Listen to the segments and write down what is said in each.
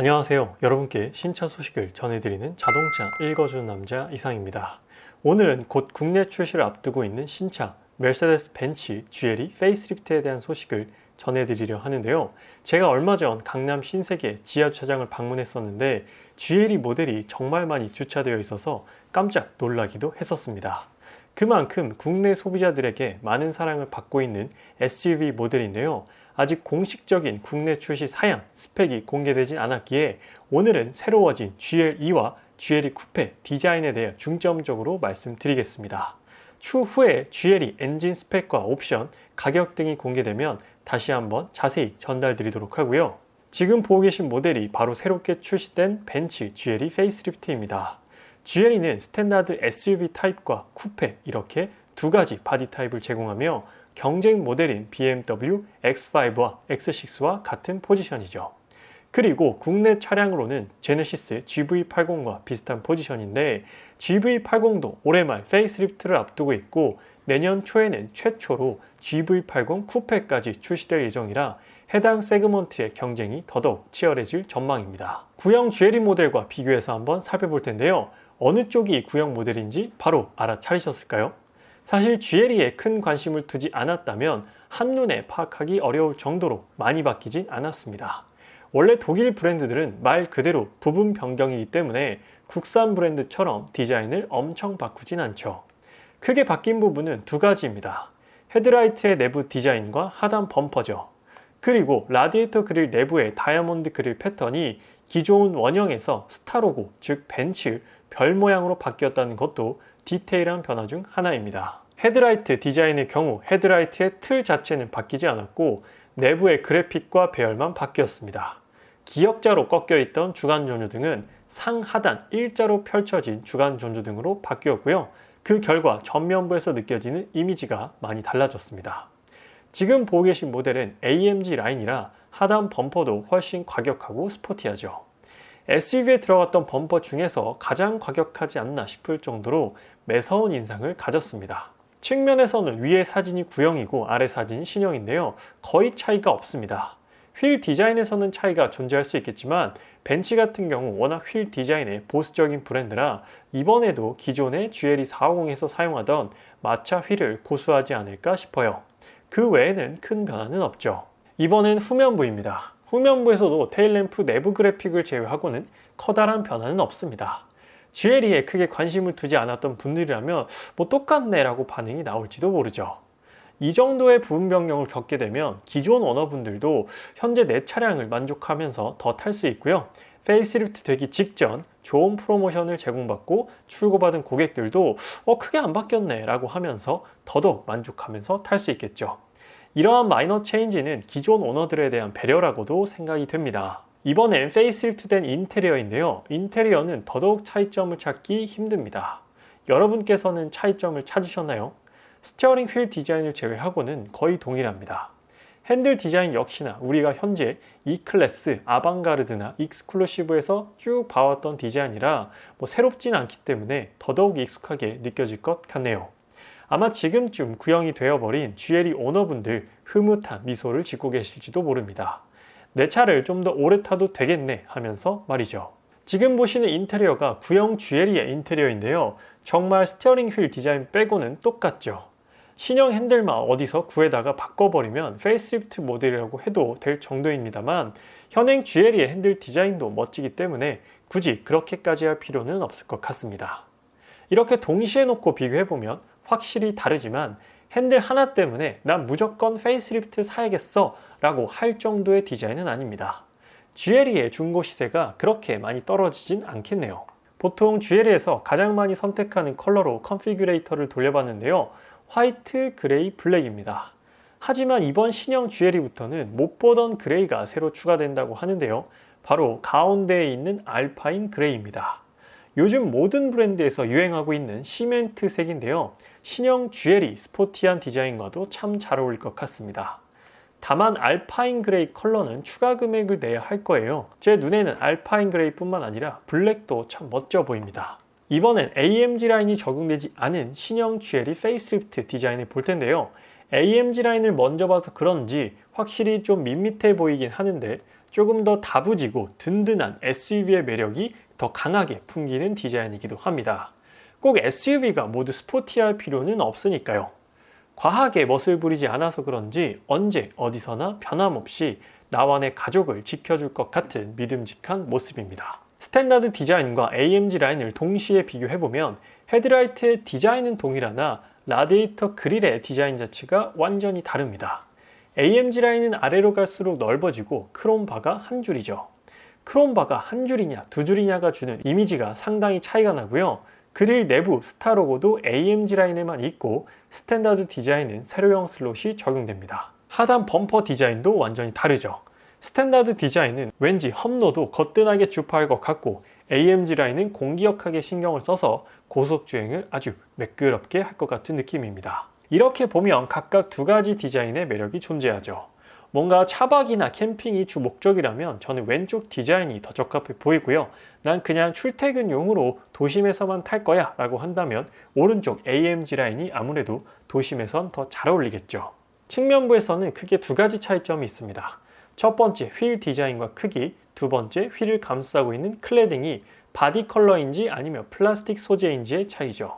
안녕하세요. 여러분께 신차 소식을 전해드리는 자동차 읽어주는 남자 이상입니다. 오늘은 곧 국내 출시를 앞두고 있는 신차 메르세데스 벤츠 GLE 페이스리프트에 대한 소식을 전해드리려 하는데요. 제가 얼마 전 강남 신세계 지하 주차장을 방문했었는데 GLE 모델이 정말 많이 주차되어 있어서 깜짝 놀라기도 했었습니다. 그만큼 국내 소비자들에게 많은 사랑을 받고 있는 SUV 모델인데요. 아직 공식적인 국내 출시 사양, 스펙이 공개되진 않았기에 오늘은 새로워진 GL2와 GLE 쿠페 디자인에 대해 중점적으로 말씀드리겠습니다. 추후에 GLE 엔진 스펙과 옵션, 가격 등이 공개되면 다시 한번 자세히 전달드리도록 하고요. 지금 보고 계신 모델이 바로 새롭게 출시된 벤츠 GLE 페이스리프트입니다. GLE는 스탠다드 SUV 타입과 쿠페 이렇게 두 가지 바디 타입을 제공하며 경쟁 모델인 BMW X5와 X6와 같은 포지션이죠. 그리고 국내 차량으로는 제네시스 GV80과 비슷한 포지션인데 GV80도 올해 말 페이스리프트를 앞두고 있고 내년 초에는 최초로 GV80 쿠페까지 출시될 예정이라 해당 세그먼트의 경쟁이 더더욱 치열해질 전망입니다. 구형 GLE 모델과 비교해서 한번 살펴볼 텐데요. 어느 쪽이 구형 모델인지 바로 알아차리셨을까요? 사실 GLE에 큰 관심을 두지 않았다면 한눈에 파악하기 어려울 정도로 많이 바뀌진 않았습니다. 원래 독일 브랜드들은 말 그대로 부분 변경이기 때문에 국산 브랜드처럼 디자인을 엄청 바꾸진 않죠. 크게 바뀐 부분은 두 가지입니다. 헤드라이트의 내부 디자인과 하단 범퍼죠. 그리고 라디에이터 그릴 내부의 다이아몬드 그릴 패턴이 기존 원형에서 스타로고, 즉 벤츠 별 모양으로 바뀌었다는 것도 디테일한 변화 중 하나입니다. 헤드라이트 디자인의 경우 헤드라이트의 틀 자체는 바뀌지 않았고 내부의 그래픽과 배열만 바뀌었습니다. 기역자로 꺾여 있던 주간 전조 등은 상하단 일자로 펼쳐진 주간 전조 등으로 바뀌었고요. 그 결과 전면부에서 느껴지는 이미지가 많이 달라졌습니다. 지금 보고 계신 모델은 AMG 라인이라 하단 범퍼도 훨씬 과격하고 스포티하죠. SUV에 들어갔던 범퍼 중에서 가장 과격하지 않나 싶을 정도로 매서운 인상을 가졌습니다. 측면에서는 위에 사진이 구형이고 아래 사진이 신형인데요. 거의 차이가 없습니다. 휠 디자인에서는 차이가 존재할 수 있겠지만 벤치 같은 경우 워낙 휠 디자인의 보수적인 브랜드라 이번에도 기존의 GLE 450에서 사용하던 마차 휠을 고수하지 않을까 싶어요. 그 외에는 큰 변화는 없죠. 이번엔 후면부입니다. 후면부에서도 테일램프 내부 그래픽을 제외하고는 커다란 변화는 없습니다. GLE에 크게 관심을 두지 않았던 분들이라면 뭐 똑같네 라고 반응이 나올지도 모르죠. 이 정도의 부분 변경을 겪게 되면 기존 오너분들도 현재 내 차량을 만족하면서 더 탈 수 있고요. 페이스리프트 되기 직전 좋은 프로모션을 제공받고 출고받은 고객들도 어 크게 안 바뀌었네 라고 하면서 더더욱 만족하면서 탈 수 있겠죠. 이러한 마이너 체인지는 기존 오너들에 대한 배려라고도 생각이 됩니다. 이번엔 페이스리프트된 인테리어인데요. 인테리어는 더더욱 차이점을 찾기 힘듭니다. 여러분께서는 차이점을 찾으셨나요? 스티어링 휠 디자인을 제외하고는 거의 동일합니다. 핸들 디자인 역시나 우리가 현재 E클래스, 아방가르드나 익스클루시브에서 쭉 봐왔던 디자인이라 뭐 새롭진 않기 때문에 더더욱 익숙하게 느껴질 것 같네요. 아마 지금쯤 구형이 되어버린 GLE 오너분들 흐뭇한 미소를 짓고 계실지도 모릅니다. 내 차를 좀 더 오래 타도 되겠네 하면서 말이죠. 지금 보시는 인테리어가 구형 GLE의 인테리어인데요. 정말 스티어링 휠 디자인 빼고는 똑같죠. 신형 핸들만 어디서 구해다가 바꿔버리면 페이스리프트 모델이라고 해도 될 정도입니다만 현행 GLE의 핸들 디자인도 멋지기 때문에 굳이 그렇게까지 할 필요는 없을 것 같습니다. 이렇게 동시에 놓고 비교해보면 확실히 다르지만 핸들 하나 때문에 난 무조건 페이스리프트 사야겠어 라고 할 정도의 디자인은 아닙니다. GLE의 중고 시세가 그렇게 많이 떨어지진 않겠네요. 보통 GLE에서 가장 많이 선택하는 컬러로 컨피규레이터를 돌려봤는데요. 화이트, 그레이, 블랙입니다. 하지만 이번 신형 GLE부터는 못 보던 그레이가 새로 추가된다고 하는데요. 바로 가운데에 있는 알파인 그레이입니다. 요즘 모든 브랜드에서 유행하고 있는 시멘트 색인데요. 신형 GLE 스포티한 디자인과도 참 잘 어울릴 것 같습니다. 다만 알파인 그레이 컬러는 추가 금액을 내야 할 거예요. 제 눈에는 알파인 그레이뿐만 아니라 블랙도 참 멋져 보입니다. 이번엔 AMG 라인이 적용되지 않은 신형 GLE 페이스리프트 디자인을 볼 텐데요. AMG 라인을 먼저 봐서 그런지 확실히 좀 밋밋해 보이긴 하는데 조금 더 다부지고 든든한 SUV의 매력이 더 강하게 풍기는 디자인이기도 합니다. 꼭 SUV가 모두 스포티할 필요는 없으니까요. 과하게 멋을 부리지 않아서 그런지 언제 어디서나 변함없이 내 가족을 지켜줄 것 같은 믿음직한 모습입니다. 스탠다드 디자인과 AMG 라인을 동시에 비교해보면 헤드라이트의 디자인은 동일하나 라디에이터 그릴의 디자인 자체가 완전히 다릅니다. AMG 라인은 아래로 갈수록 넓어지고 크롬바가 한 줄이죠. 크롬바가 한 줄이냐 두 줄이냐가 주는 이미지가 상당히 차이가 나고요. 그릴 내부 스타 로고도 AMG 라인에만 있고 스탠다드 디자인은 세로형 슬롯이 적용됩니다. 하단 범퍼 디자인도 완전히 다르죠. 스탠다드 디자인은 왠지 험로도 거뜬하게 주파할 것 같고 AMG 라인은 공기역하게 신경을 써서 고속주행을 아주 매끄럽게 할 것 같은 느낌입니다. 이렇게 보면 각각 두 가지 디자인의 매력이 존재하죠. 뭔가 차박이나 캠핑이 주 목적이라면 저는 왼쪽 디자인이 더 적합해 보이고요. 난 그냥 출퇴근용으로 도심에서만 탈 거야 라고 한다면 오른쪽 AMG 라인이 아무래도 도심에선 더 잘 어울리겠죠. 측면부에서는 크게 두 가지 차이점이 있습니다. 첫 번째 휠 디자인과 크기, 두 번째 휠을 감싸고 있는 클레딩이 바디 컬러인지 아니면 플라스틱 소재인지의 차이죠.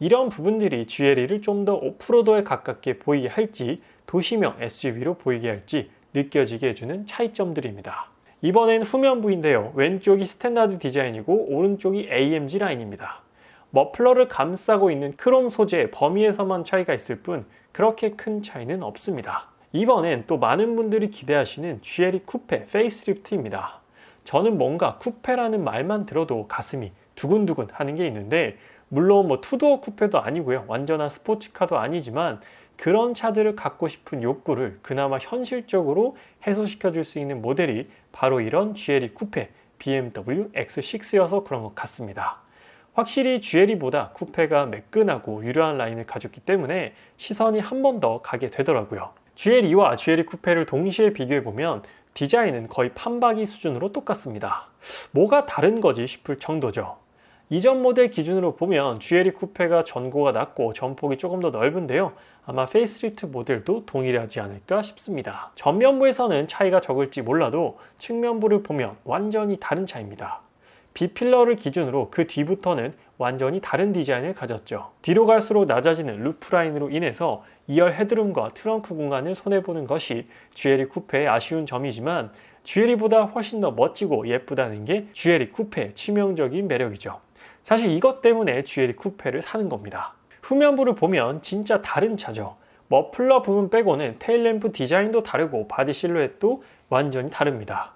이런 부분들이 GLE를 좀 더 오프로더에 가깝게 보이게 할지 도시명 SUV로 보이게 할지 느껴지게 해주는 차이점들입니다. 이번엔 후면부인데요. 왼쪽이 스탠다드 디자인이고 오른쪽이 AMG 라인입니다. 머플러를 감싸고 있는 크롬 소재의 범위에서만 차이가 있을 뿐 그렇게 큰 차이는 없습니다. 이번엔 또 많은 분들이 기대하시는 GLE 쿠페 페이스리프트입니다. 저는 뭔가 쿠페라는 말만 들어도 가슴이 두근두근 하는 게 있는데 물론 뭐 투도어 쿠페도 아니고요. 완전한 스포츠카도 아니지만 그런 차들을 갖고 싶은 욕구를 그나마 현실적으로 해소시켜 줄 수 있는 모델이 바로 이런 GLE 쿠페 BMW X6여서 그런 것 같습니다. 확실히 GLE보다 쿠페가 매끈하고 유려한 라인을 가졌기 때문에 시선이 한 번 더 가게 되더라고요. GLE와 GLE 쿠페를 동시에 비교해 보면 디자인은 거의 판박이 수준으로 똑같습니다. 뭐가 다른 거지 싶을 정도죠. 이전 모델 기준으로 보면 GLE 쿠페가 전고가 낮고 전폭이 조금 더 넓은데요. 아마 페이스리프트 모델도 동일하지 않을까 싶습니다. 전면부에서는 차이가 적을지 몰라도 측면부를 보면 완전히 다른 차입니다. B필러를 기준으로 그 뒤부터는 완전히 다른 디자인을 가졌죠. 뒤로 갈수록 낮아지는 루프라인으로 인해서 2열 헤드룸과 트렁크 공간을 손해보는 것이 GLE 쿠페의 아쉬운 점이지만 GLE보다 훨씬 더 멋지고 예쁘다는 게 GLE 쿠페의 치명적인 매력이죠. 사실 이것 때문에 GLE 쿠페를 사는 겁니다. 후면부를 보면 진짜 다른 차죠. 머플러 부분 빼고는 테일램프 디자인도 다르고 바디 실루엣도 완전히 다릅니다.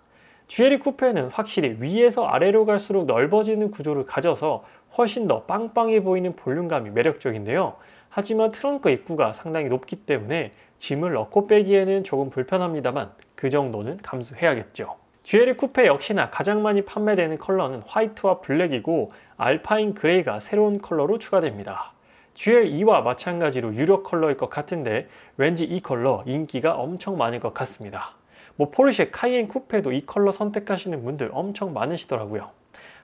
GLE 쿠페는 확실히 위에서 아래로 갈수록 넓어지는 구조를 가져서 훨씬 더 빵빵해 보이는 볼륨감이 매력적인데요. 하지만 트렁크 입구가 상당히 높기 때문에 짐을 넣고 빼기에는 조금 불편합니다만 그 정도는 감수해야겠죠. GLE 쿠페 역시나 가장 많이 판매되는 컬러는 화이트와 블랙이고 알파인 그레이가 새로운 컬러로 추가됩니다. GL2와 마찬가지로 유력 컬러일 것 같은데 왠지 이 컬러 인기가 엄청 많을 것 같습니다. 뭐 포르쉐 카이엔 쿠페도 이 컬러 선택하시는 분들 엄청 많으시더라고요.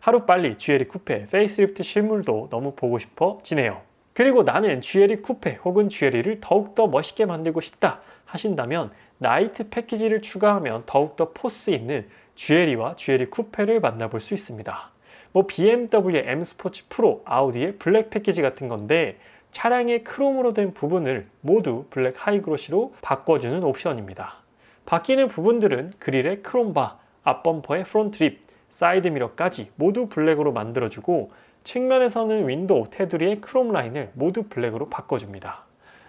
하루빨리 GLE 쿠페 페이스리프트 실물도 너무 보고 싶어지네요. 그리고 나는 GLE 쿠페 혹은 GLE를 더욱더 멋있게 만들고 싶다 하신다면 나이트 패키지를 추가하면 더욱더 포스 있는 GLE와 GLE 쿠페를 만나볼 수 있습니다. 뭐 BMW의 M 스포츠 프로, 아우디의 블랙 패키지 같은 건데 차량의 크롬으로 된 부분을 모두 블랙 하이그로시로 바꿔주는 옵션입니다. 바뀌는 부분들은 그릴의 크롬바, 앞범퍼의 프론트 립, 사이드 미러까지 모두 블랙으로 만들어주고 측면에서는 윈도우, 테두리의 크롬 라인을 모두 블랙으로 바꿔줍니다.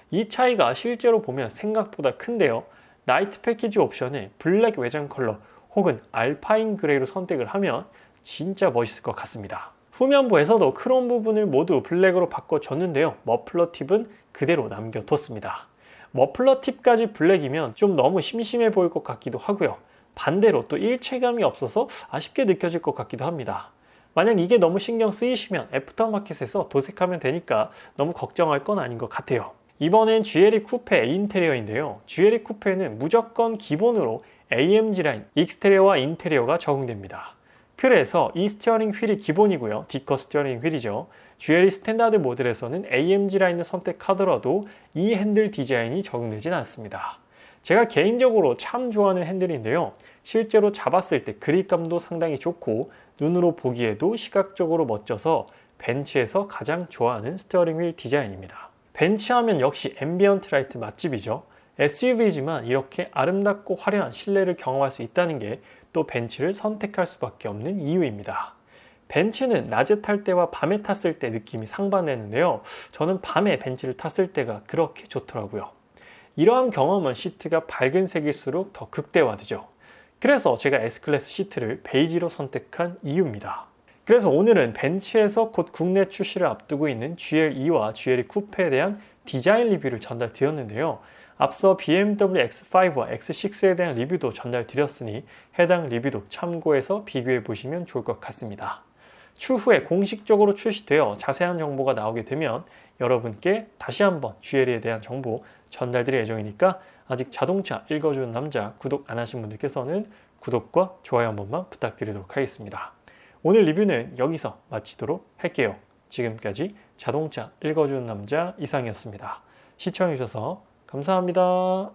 이 차이가 실제로 보면 생각보다 큰데요. 나이트 패키지 옵션에 블랙 외장 컬러 혹은 알파인 그레이로 선택을 하면 진짜 멋있을 것 같습니다. 후면부에서도 크롬 부분을 모두 블랙으로 바꿔줬는데요. 머플러 팁은 그대로 남겨뒀습니다. 머플러 팁까지 블랙이면 좀 너무 심심해 보일 것 같기도 하고요. 반대로 또 일체감이 없어서 아쉽게 느껴질 것 같기도 합니다. 만약 이게 너무 신경 쓰이시면 애프터마켓에서 도색하면 되니까 너무 걱정할 건 아닌 것 같아요. 이번엔 GLE 쿠페 인테리어인데요. GLE 쿠페는 무조건 기본으로 AMG 라인 익스테리어와 인테리어가 적용됩니다. 그래서 이 스티어링 휠이 기본이고요. 디커 스티어링 휠이죠. GLE 스탠다드 모델에서는 AMG 라인을 선택하더라도 이 핸들 디자인이 적용되진 않습니다. 제가 개인적으로 참 좋아하는 핸들인데요. 실제로 잡았을 때 그립감도 상당히 좋고 눈으로 보기에도 시각적으로 멋져서 벤츠에서 가장 좋아하는 스티어링 휠 디자인입니다. 벤츠 하면 역시 앰비언트 라이트 맛집이죠. SUV지만 이렇게 아름답고 화려한 실내를 경험할 수 있다는 게 또 벤츠를 선택할 수밖에 없는 이유입니다. 벤츠는 낮에 탈 때와 밤에 탔을 때 느낌이 상반되는데요. 저는 밤에 벤츠를 탔을 때가 그렇게 좋더라고요. 이러한 경험은 시트가 밝은 색일수록 더 극대화되죠. 그래서 제가 S클래스 시트를 베이지로 선택한 이유입니다. 그래서 오늘은 벤츠에서 곧 국내 출시를 앞두고 있는 GL2와 GL2 쿠페에 대한 디자인 리뷰를 전달드렸는데요. 앞서 BMW X5와 X6에 대한 리뷰도 전달드렸으니 해당 리뷰도 참고해서 비교해 보시면 좋을 것 같습니다. 추후에 공식적으로 출시되어 자세한 정보가 나오게 되면 여러분께 다시 한번 GL에 대한 정보 전달드릴 예정이니까 아직 자동차 읽어주는 남자 구독 안 하신 분들께서는 구독과 좋아요 한 번만 부탁드리도록 하겠습니다. 오늘 리뷰는 여기서 마치도록 할게요. 지금까지 자동차 읽어주는 남자 이상이었습니다. 시청해주셔서 감사합니다.